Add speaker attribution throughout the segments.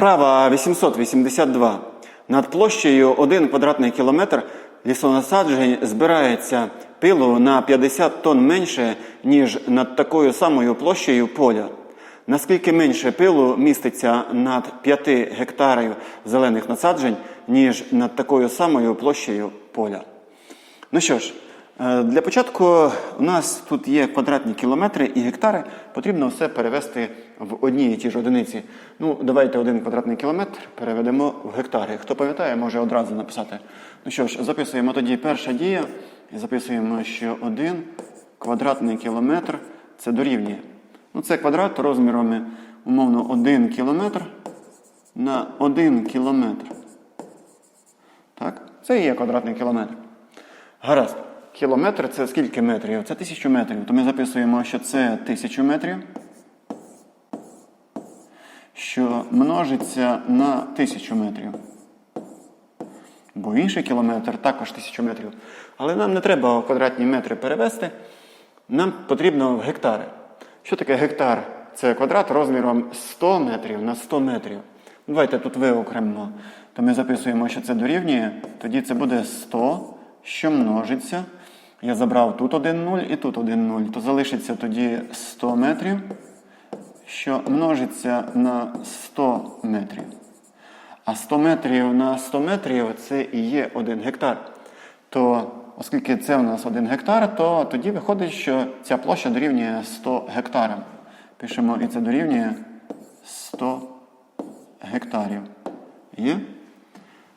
Speaker 1: Вправа 882. Над площею 1 квадратний кілометр лісонасаджень збирається пилу на 50 тонн менше, ніж над такою самою площею поля. Наскільки менше пилу міститься над 5 гектарів зелених насаджень, ніж над такою самою площею поля? Ну що ж, для початку у нас тут є квадратні кілометри і гектари. Потрібно все перевести в одні і ті ж одиниці. Ну, давайте один квадратний кілометр переведемо в гектари. Хто пам'ятає, може одразу написати. Ну що ж, записуємо тоді перша дія. І записуємо, що один квадратний кілометр це дорівнює. Ну, це квадрат розмірами умовно 1 кілометр на 1 кілометр. Так? Це і є квадратний кілометр. Гаразд. Кілометр це скільки метрів? Це тисячу метрів. То ми записуємо, що це тисячу метрів, що множиться на тисячу метрів. Бо інший кілометр також тисячу метрів. Але нам не треба квадратні метри перевести. Нам потрібно в гектари. Що таке гектар? Це квадрат розміром 100 метрів на 100 метрів. Давайте тут виокремимо. То ми записуємо, що це дорівнює. Тоді це буде 100, що множиться. Я забрав тут один 0 і тут один 0. То залишиться тоді 100 метрів, що множиться на 100 метрів. А 100 метрів на 100 метрів це і є 1 гектар. То, оскільки це у нас 1 гектар, то тоді виходить, що ця площа дорівнює 100 гектарам. Пишемо, і це дорівнює 100 гектарів. Є?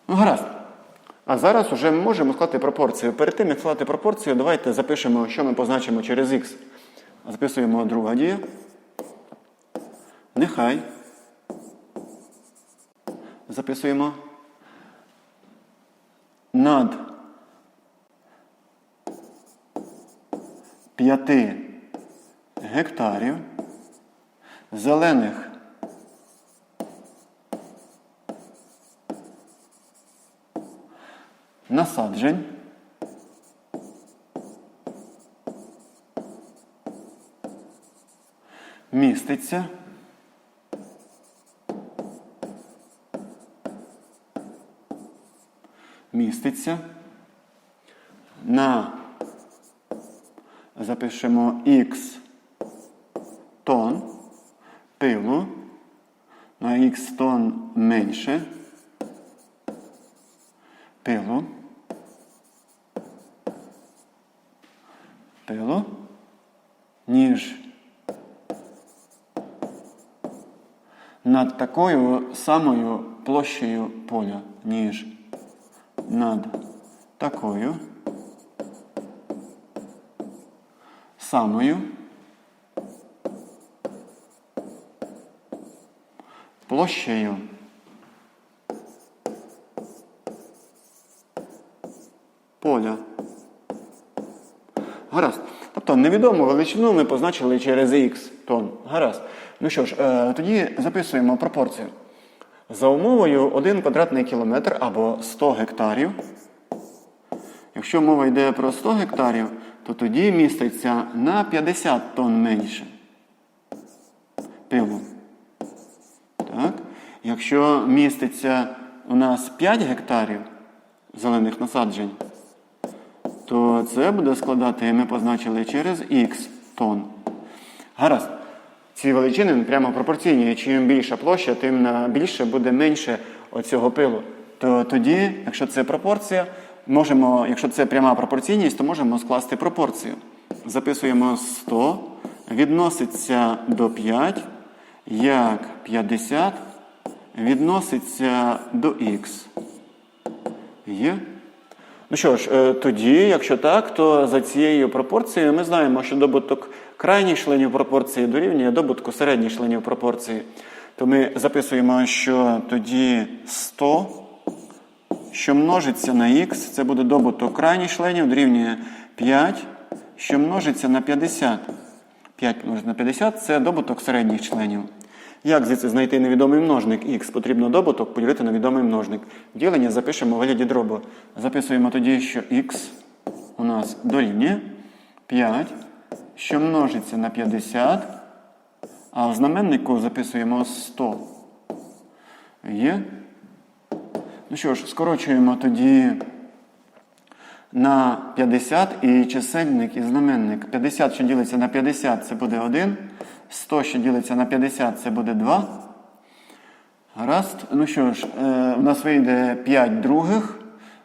Speaker 1: Ну, гаразд. А зараз вже ми можемо склати пропорцію. Перед тим, як склати пропорцію, давайте запишемо, що ми позначимо через х. Записуємо друга дія. Нехай. Записуємо. Над 5 гектарів зелених насаджень. Міститься. Міститься. На. Запишемо х тонн пилу на х тонн менше. Пилу пилу, ніж над такою самою площею поля, ніж над такою самою площею. Поля. Гаразд. Тобто невідому величину ми позначили через х тонн. Гаразд. Ну що ж, е, тоді записуємо пропорцію. За умовою 1 квадратний кілометр або 100 гектарів. Якщо мова йде про 100 гектарів, то тоді міститься на 50 тонн менше пилу. Так? Якщо міститься у нас 5 гектарів зелених насаджень, то це буде складати, ми позначили через х тонн. Гаразд. Ці величини прямо пропорційні. Чим більша площа, тим більше буде менше оцього пилу. То тоді, якщо це пропорція, можемо, якщо це пряма пропорційність, то можемо скласти пропорцію. Записуємо 100, відноситься до 5, як 50 відноситься до х. Є? Ну що ж, е, тоді, якщо так, то за цією пропорцією ми знаємо, що добуток крайніх членів пропорції дорівнює добутку середніх членів пропорції. То ми записуємо, що тоді 100, що множиться на х, це буде добуток крайніх членів, дорівнює 5, що множиться на 50. 5 множить на 50 це добуток середніх членів. Як звідси знайти невідомий множник х? Потрібно добуток поділити на відомий множник. Ділення запишемо в вигляді дробу. Записуємо тоді, що х у нас дорівнює 5, що множиться на 50, а в знаменнику записуємо 100. Є. Ну що ж, скорочуємо тоді на 50 і чисельник і знаменник. 50, що ділиться на 50, це буде 1. 100, що ділиться на 50, це буде 2. Гаразд. Ну що ж, е, у нас вийде 5 других.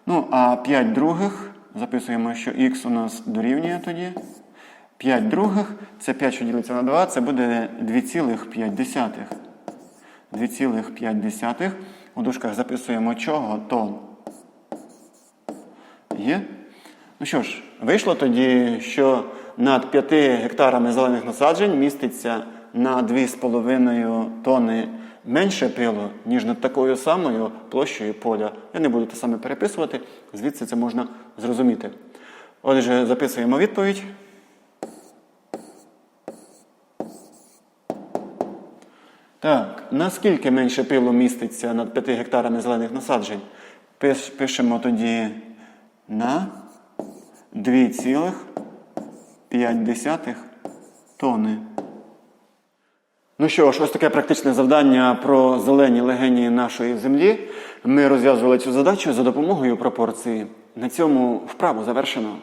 Speaker 1: Ну, а 5 других, записуємо, що х у нас дорівнює тоді. 5 других, це 5, що ділиться на 2, це буде 2,5. 2,5. У дужках записуємо чого, то є. Ну що ж, вийшло тоді, що над 5 гектарами зелених насаджень міститься на 2,5 тонни менше пилу, ніж над такою самою площею поля. Я не буду те саме переписувати, звідси це можна зрозуміти. Отже, записуємо відповідь. Так, наскільки менше пилу міститься над 5 гектарами зелених насаджень? Пишемо тоді на 2,5 тонни. Ну що ж, ось таке практичне завдання про зелені легені нашої землі. Ми розв'язували цю задачу за допомогою пропорції. На цьому вправу завершено.